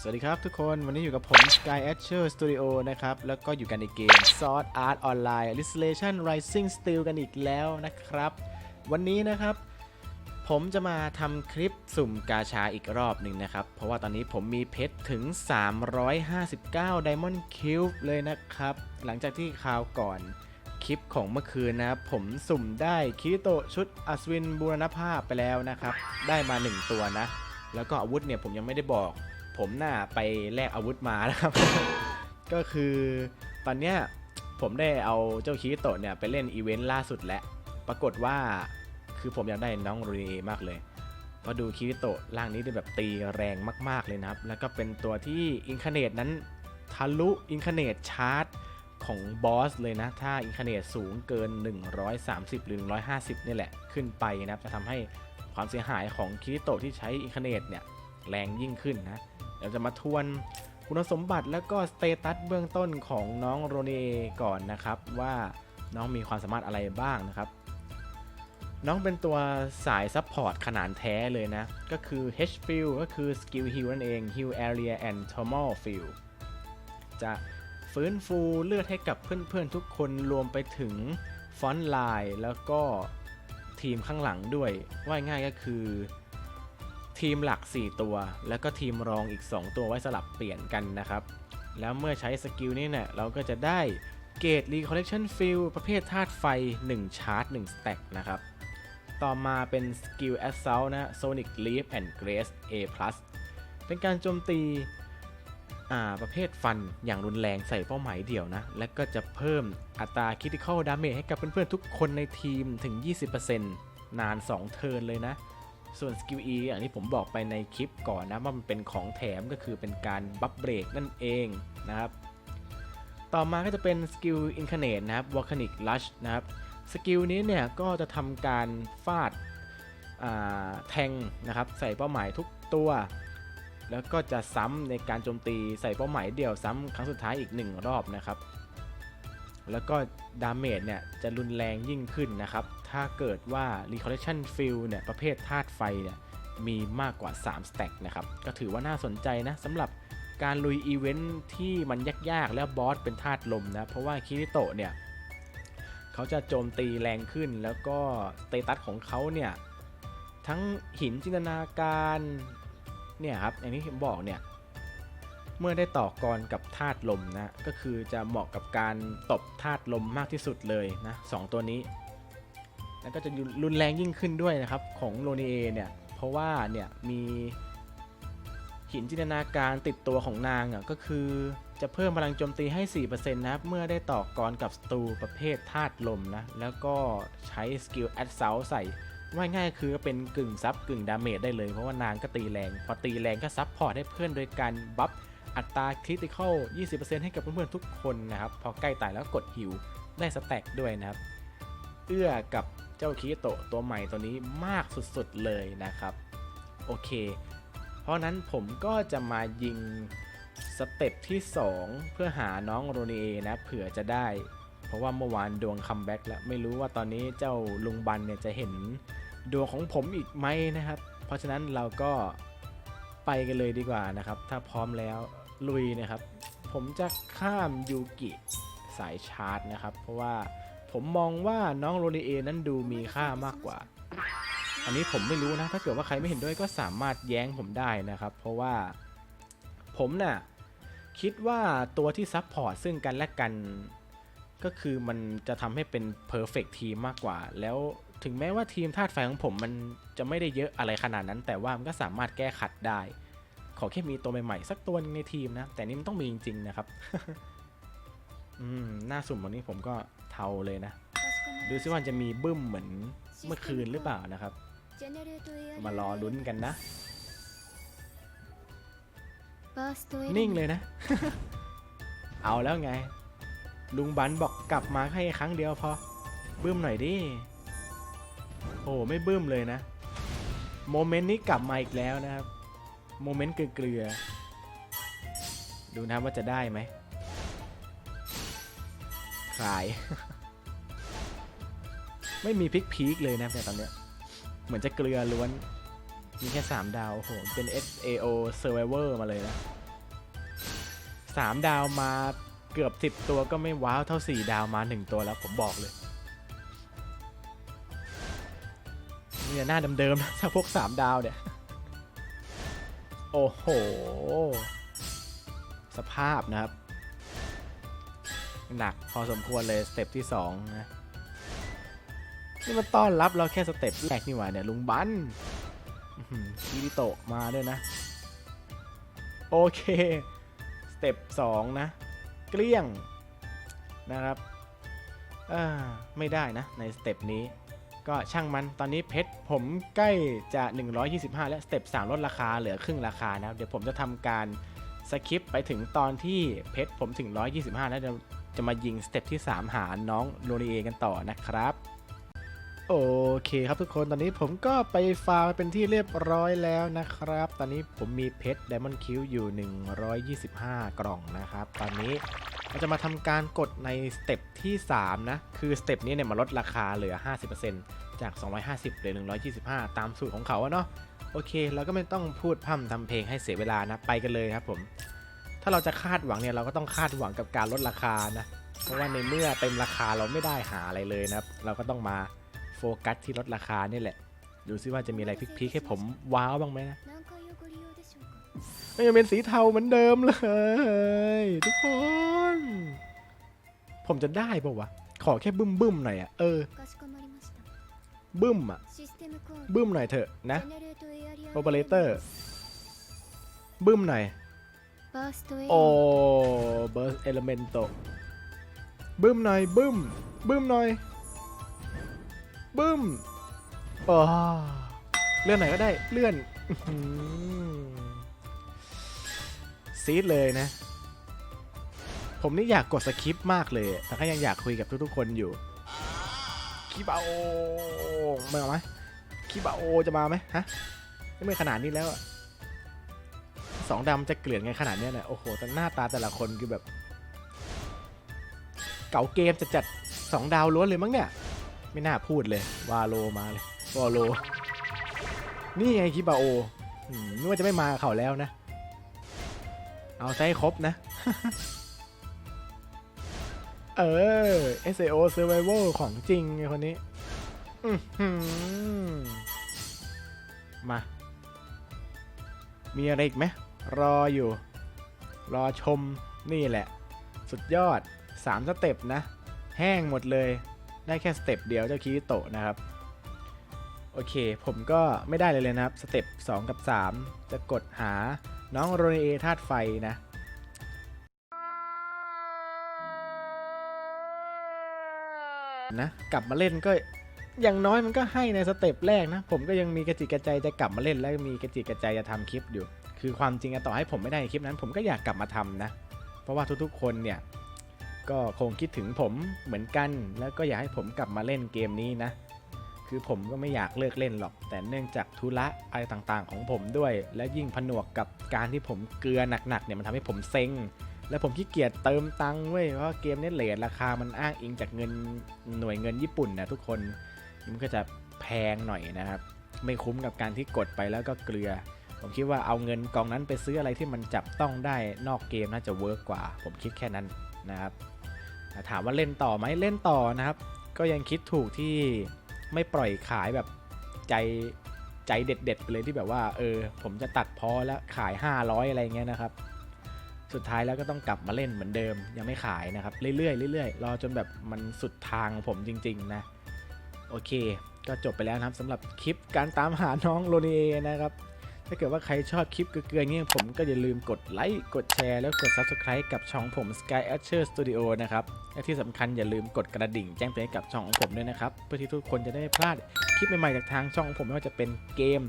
สวัสดีครับทุกคนวันนี้อยู่กับผม Sky Asher Studio นะครับ แล้วก็อยู่กันในเกม Sword Art Online Illustration Rising Steel กันอีกแล้วนะครับ วันนี้นะครับ ผมจะมาทำคลิปสุ่มกาชาอีกรอบหนึ่งนะครับ เพราะว่าตอนนี้ผมมีเพชรถึง 359 Diamond Cube เลยนะครับ หลังจากที่คราวก่อนคลิปของเมื่อคืนนะครับ ผมสุ่มได้คิโตชุดอัศวินบูรณภาพไปแล้วนะครับ ได้มา 1 ตัวนะ แล้วก็อาวุธเนี่ยผมยังไม่ได้บอก ผมน่าไปแลกอาวุธมานะครับ ก็คือตอนเนี้ยผมได้เอาเจ้าคิโตะเนี่ยไปเล่นอีเวนต์ล่าสุดแล้วปรากฏว่าคือผมอยากได้น้องรีมากเลยเพราะดูคิโตะร่างนี้ได้แบบตีแรงมาก ๆเลยนะครับ แล้วก็เป็นตัวที่อินคาเนตนั้นทะลุอินคาเนตชาร์จของบอสเลยนะ ถ้าอินคาเนตสูงเกิน 130 หรือ 150 นี่แหละขึ้นไปนะครับ จะทำให้ความเสียหายของคิริโตะที่ใช้อินคาเนตเนี่ยแรงยิ่งขึ้นนะ เดี๋ยวจะมาทวนคุณสมบัติแล้วก็สเตตัสเบื้องต้นของน้องโรเนก่อนนะครับว่าน้องมีความสามารถอะไรบ้างนะครับ น้องเป็นตัวสายซัพพอร์ตขนาดแท้เลยนะ ก็คือ H field ก็คือ Skill Heal นั่นเอง Heal Area and Thermal Field จะฟื้นฟูเลือดให้กับเพื่อนๆทุกคนรวมไปถึงฟอนต์ไลน์แล้วก็ทีมข้างหลังด้วย ว่าง่ายก็คือ ทีมหลัก 4 ตัว แล้วก็ทีมรองอีก 2 ตัวไว้สลับเปลี่ยนกันนะครับ แล้วเมื่อใช้สกิลนี้เนี่ยเราก็จะได้เกรด Recollection Field ประเภทธาตุไฟ 1 ชาร์จ 1 สแต็กนะครับ ต่อมาเป็นสกิล Assault นะ Sonic Leap and Grace A+ เป็นการโจมตีอ่าประเภทฟันอย่างรุนแรงใส่เป้าหมายเดี่ยวนะ และก็จะเพิ่มอัตรา Critical Damage ให้กับเพื่อนๆทุกคนในทีมถึง 20%นาน 2 เทิร์นเลยนะ ส่วนสกิล E อย่างที่ผมบอกไปในคลิปก่อนนะว่ามันเป็นของแถมก็คือเป็นการบัฟเบรกนั่นเองนะครับ ต่อมาก็จะเป็นสกิล Incarnate นะครับ Volcanic Rush นะครับสกิลนี้เนี่ยก็จะทำการฟาดาแทงนะครับใส่เป้าหมายทุกตัว แล้วก็จะซ้ำในการโจมตีใส่เป้าหมายเดียวซ้ำครั้งสุดท้ายอีก 1 รอบนะครับ แล้วก็ดาเมจเนี่ยจะรุนแรงยิ่งขึ้นนะครับ ถ้าเกิดว่า Recollection Field เนี่ยประเภทธาตุไฟเนี่ยมีมากกว่า3สแต็กนะครับ ก็ถือว่าน่าสนใจนะสำหรับการลุยอีเวนท์ที่มันยากๆ แล้วบอสเป็นธาตุลมนะ เพราะว่าคิริโตะเนี่ยเขาจะโจมตีแรงขึ้นแล้วก็สเตตัสของเขาเนี่ยทั้งหินจินตนาการเนี่ยครับอย่างที่ผมบอกเนี่ย เมื่อได้ต่อกรกับธาตุลมนะก็คือจะเหมาะกับการตบธาตุลมมากที่สุดเลยนะสองตัวนี้ แล้วก็จะรุนแรงยิ่งขึ้นด้วยนะครับของโลเนเอเนี่ยเพราะว่าเนี่ยมีหินจินตนาการติดตัวของนางอะก็คือจะเพิ่มพลังโจมตีให้ 4%นะครับเมื่อได้ต่อกรกับศัตรูประเภทธาตุลมนะ แล้วก็ใช้สกิลแอดเซลใส่ว่าง่ายคือเป็นกึ่งซับกึ่งดาเมจได้เลย เพราะว่านางก็ตีแรง พอตีแรงก็ซับพอร์ตให้เพื่อนโดยการบัฟ อัตราคริติคอล 20%ให้กับเพื่อนๆทุกคนนะครับ พอใกล้ตายแล้วกดฮิวได้สแต็กด้วยนะครับ เอื้อกับเจ้าคิโตะตัวใหม่ตัวนี้มากสุดๆเลยนะครับ โอเค เพราะนั้นผมก็จะมายิงสเต็ปที่ 2 เพื่อหาน้องโรเนเอนะเผื่อจะได้ เพราะว่าเมื่อวานดวงคัมแบ็กแล้วไม่รู้ว่าตอนนี้เจ้าลุงบันเนี่ยจะเห็นดวงของผมอีกไหมนะครับ เพราะฉะนั้นเราก็ไปกันเลยดีกว่านะครับ ถ้าพร้อมแล้ว ลุยนะครับ ผมจะข้ามยูกิสายชาร์จนะครับ เพราะว่าผมมองว่าน้องโรเนเอนั้นดูมีค่ามากกว่า อันนี้ผมไม่รู้นะ ถ้าเกิดว่าใครไม่เห็นด้วยก็สามารถแย้งผมได้นะครับ เพราะว่าผมน่ะคิดว่าตัวที่ซับพอร์ตซึ่งกันและกันก็คือมันจะทำให้เป็น perfect ทีมมากกว่า แล้วถึงแม้ว่าทีมธาตุไฟของผมมันจะไม่ได้เยอะอะไรขนาดนั้น แต่ว่ามันก็สามารถแก้ขัดได้ ขอแค่มีตัวใหม่ๆสักตัวหนึงในทีมนะ แต่นี่มันต้องมีจริง ๆ นะครับ อืม หน้าสุ่มวันนี้ผมก็เทาเลยนะ ดูซิว่าจะมีบึ้มเหมือนเมื่อคืนหรือเปล่านะครับ มารอลุ้นกันนะ นิ่งเลยนะ เอาแล้วไง ลุงบันบอกกลับมาแค่ครั้งเดียวพอ บึ้มหน่อยดิ โอ้ไม่บึ้มเลยนะ โมเมนต์นี้กลับมาอีกแล้วนะครับ โมเมนต์เกลือๆดูนะว่าจะได้ไหมคลาย ไม่มีพลิกพีคเลยนะแต่ตอนเนี้ย เหมือนจะเกลือล้วน มีแค่ 3 ดาวโอ้โหเป็น SAO Survivor มาเลยนะ 3 ดาวมาเกือบ 10 ตัวก็ไม่ว้าวเท่า 4 ดาวมา 1 ตัวแล้วผมบอกเลยเนี่ยหน้าเดิมๆนะถ้าพวก 3 ดาวเนี่ย โอ้โห สภาพนะครับ หนักพอสมควรเลยสเต็ปที่2นะนี่มันต้อนรับเราแค่สเต็ปแรกนี่หว่าเนี่ยลุงบันอื้อหือคิริโตะมาด้วยนะ โอเค สเต็ป2นะ เกลี้ยงนะครับอ่าไม่ได้นะในสเต็ปนี้ ก็ช่างมันตอนนี้เพชรผมใกล้จะ 125 แล้วสเต็ป3ลดราคาเหลือครึ่งราคานะครับ เดี๋ยวผมจะทำการสคิปไปถึงตอนที่เพชรผมถึง 125 แล้วเดี๋ยวจะมายิงสเต็ปที่ 3 หาน้องโรนีเอกันต่อนะครับ โอเคครับทุกคนตอนนี้ผมก็ไปฟาร์มเป็นที่เรียบร้อยแล้วนะครับ ตอนนี้ผมมีเพชร Diamond Q อยู่ 125 กล่องนะครับ ตอนนี้ เราจะมาทำการกดในสเต็ปที่ 3 นะ คือสเต็ปนี้เนี่ยมาลดราคาเหลือ 50%จาก 250เหลือ 125 ตามสูตรของเขาเนาะโอเคเราก็ไม่ต้องพูดพร่ำทำเพลงให้เสียเวลานะไปกันเลยครับผม ถ้าเราจะคาดหวังเนี่ยเราก็ต้องคาดหวังกับการลดราคานะ เพราะว่าในเมื่อเต็มราคาเราไม่ได้หาอะไรเลยนะครับ เราก็ต้องมาโฟกัสที่ลดราคานี่แหละ ดูซิว่าจะมีอะไรพลิกๆให้ผมว้าวบ้างไหมนะ มันยังเป็นสีเทาเหมือนเดิมเลย ทุกคน ผมจะได้ปะวะ ขอแค่บึ้มบึ้มหน่อยอะเออ บึ้มอะบึ้มหน่อยเถอะนะโอเปอเรเตอร์บึ้มหน่อยโอ้เบิร์สเอลเมนโตกบึ้มหน่อยบึ้มบึ้มหน่อยบึ้มอ๋อเลื่อนไหนก็ได้เลื่อน ซีดเลยนะ ผมนี่อยากกดสคริปต์มากเลย แต่ก็ยังอยากคุยกับทุกๆคนอยู่คิบาโอมาไหมคิบาโอจะมาไหมฮะนี่เมื่อขนาดนี้แล้วสองดำจะเกลื่อนไงขนาดนี้เนี่ยโอ้โหแต่หน้าตาแต่ละคนคือแบบ เก่าเกมจะจัดสองดาวล้วนเลยมั้งเนี่ย ไม่น่าพูดเลยวาโลมาเลยวาโล นี่ไงคิบาโออืมนึกว่าจะไม่มาเขาแล้วนะ เอาให้ครบนะ เออ SAO Survival ของจริงไงคนนี้มา มีอะไรอีกไหม รออยู่ รอชมนี่แหละ สุดยอด 3 สเต็ปนะ แห้งหมดเลย ได้แค่สเต็ปเดียวเจ้าคิริโตะนะครับ โอเค ผมก็ไม่ได้เลยเลยนะครับ สเต็ป 2 กับ 3 จะกดหา น้องโรเนเอธาตุไฟนะ นะ กลับมาเล่นก็อย่างน้อยมันก็ให้ในสเต็ปแรกนะ ผมก็ยังมีกระจิกกระใจจะกลับมาเล่น แล้วมีกระจิกกระใจจะทำคลิปอยู่ คือความจริงอะต่อให้ผมไม่ได้คลิปนั้น ผมก็อยากกลับมาทำนะ เพราะว่าทุกๆคนเนี่ยก็คงคิดถึงผมเหมือนกัน แล้วก็อยากให้ผมกลับมาเล่นเกมนี้นะ คือผมก็ไม่อยากเลิกเล่นหรอก แต่เนื่องจากธุระอะไรต่างๆ ของผมด้วย และยิ่งผนวกกับการที่ผมเกลือหนักๆเนี่ยมันทำให้ผมเซ็ง และผมขี้เกียจเติมตังค์เว้ยเพราะเกมนี้เลทราคามันอ้างอิงจากเงินหน่วยเงินญี่ปุ่นนะทุกคนมันก็จะแพงหน่อยนะครับ ไม่คุ้มกับการที่กดไปแล้วก็เกลือ ผมคิดว่าเอาเงินกองนั้นไปซื้ออะไรที่มันจับต้องได้นอกเกมน่าจะเวิร์กกว่า ผมคิดแค่นั้นนะครับถามว่าเล่นต่อไหมเล่นต่อนะครับ ก็ยังคิดถูกที่ ไม่ปล่อยขายแบบใจใจเด็ดๆไปเลยที่แบบว่า เออ ผมจะตัดพอแล้วขาย 500 อะไรเงี้ยนะครับ สุดท้ายแล้วก็ต้องกลับมาเล่นเหมือนเดิมยังไม่ขายนะครับ เรื่อยๆเรื่อยๆรอจนแบบมันสุดทางผมจริง ๆ นะ โอเค ก็จบไปแล้วนะครับสำหรับคลิปการตามหาน้องโรนีเอนะครับ ถ้าเกิดว่าใครชอบคลิปเกลือๆอย่างนี้ผมก็อย่าลืมกดไลค์กดแชร์แล้วกด Subscribe กับช่องผม Sky Archer Studio นะครับ และที่สำคัญอย่าลืมกดกระดิ่งแจ้งเตือนกับช่องของผมด้วยนะครับ เพื่อที่ทุกคนจะได้ไม่พลาดคลิปใหม่ๆจากทางช่องของผมไม่ว่าจะเป็นเกม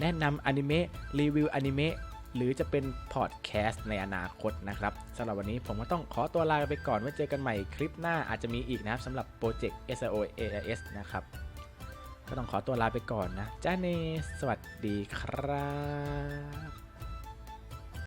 แนะนำอนิเมะรีวิวอนิเมะหรือจะเป็นพอดแคสต์ในอนาคตนะครับสำหรับวันนี้ผมก็ต้องขอตัวลาไปก่อนไว้เจอกันใหม่คลิปหน้าอาจจะมีอีกนะครับสำหรับโปรเจกต์ SRO AIS นะครับ ก็ต้องขอตัวลาไปก่อนนะจ้าเนสวัสดีครับ